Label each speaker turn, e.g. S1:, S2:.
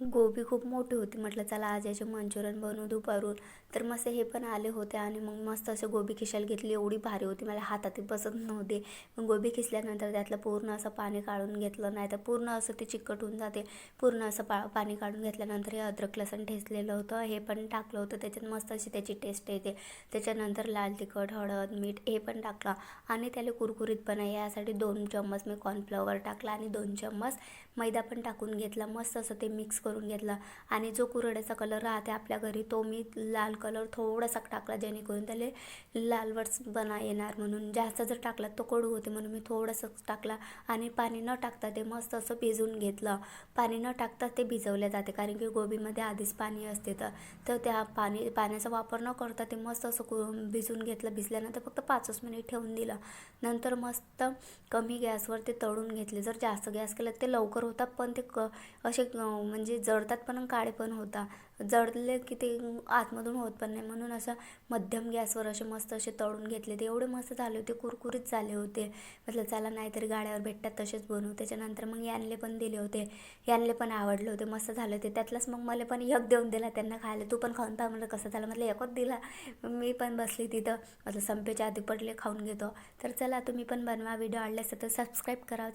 S1: गोबी खूप मोठी होती. म्हटलं चला आज याचे मंचुरियन बनवू दुपारून. तर मस्त हे पण आले होते आणि मग मस्त असे गोबी खिसायला घेतली. एवढी भारी होती. मला हातात बसत नव्हते. मग गोबी खिसल्यानंतर त्यातलं पूर्ण असं पाणी काढून घेतलं. नाही तर पूर्ण असं ते चिकट होऊन जाते. पूर्ण असं पा पाणी काढून घेतल्यानंतर हे अद्रक लसण ठेचलेलं होतं. हे पण टाकलं होतं. त्याच्यात मस्त अशी त्याची टेस्ट येते. त्याच्यानंतर लाल तिखट हळद मीठ हे पण टाकलं. आणि त्याला कुरकुरीत बनाय यासाठी दोन चम्मच मी कॉर्नफ्लॉवर टाकला आणि दोन चम्मच मैदा पण टाकून घेतला. मस्त असं ते मिक्स करून करून घेतलं. आणि जो कुरड्याचा कलर राहते आपल्या घरी तो मी लाल कलर थोडासा टाकला जेणेकरून त्याला लालवट बना येणार म्हणून. जास्त जर टाकला तो कडू होते म्हणून मी थोडंसं टाकला. आणि पाणी न टाकता ते मस्त असं भिजवून घेतलं. पाणी न टाकता ते भिजवले जाते कारण की गोबीमध्ये आधीच पाणी असते तर. तर त्या पाणी पाण्याचा वापर न करता ते मस्त असं कु भिजवून घेतलं. भिजल्यानंतर फक्त पाचच मिनिट ठेवून दिलं. नंतर मस्त कमी गॅसवर ते तळून घेतले. जर जास्त गॅस केला ते लवकर होतात पण ते क असे म्हणजे जळतात पण काळे पण होता. जळले की ते आतमधून होत पण नाही. म्हणून असं मध्यम गॅसवर असे मस्त असे तळून घेतले. ते एवढे मस्त झाले होते कुरकुरीत झाले होते. म्हटलं चला नाहीतरी गाड्यावर भेटतात तसेच बनवू. त्याच्यानंतर मग यांले पण दिले होते. यांले पण आवडले होते मस्त झाले होते. त्यातलाच मग मला पण एक देऊन दिला त्यांना खायला. तू पण खाऊन पहा. म्हटलं कसं झालं? म्हटलं एकच दिला. मी पण बसली तिथं. म्हटलं संपेच्या आधी पडले खाऊन घेतो. तर चला तुम्ही पण बनवा. व्हिडिओ आवडले असेल तर सबस्क्राईब करा.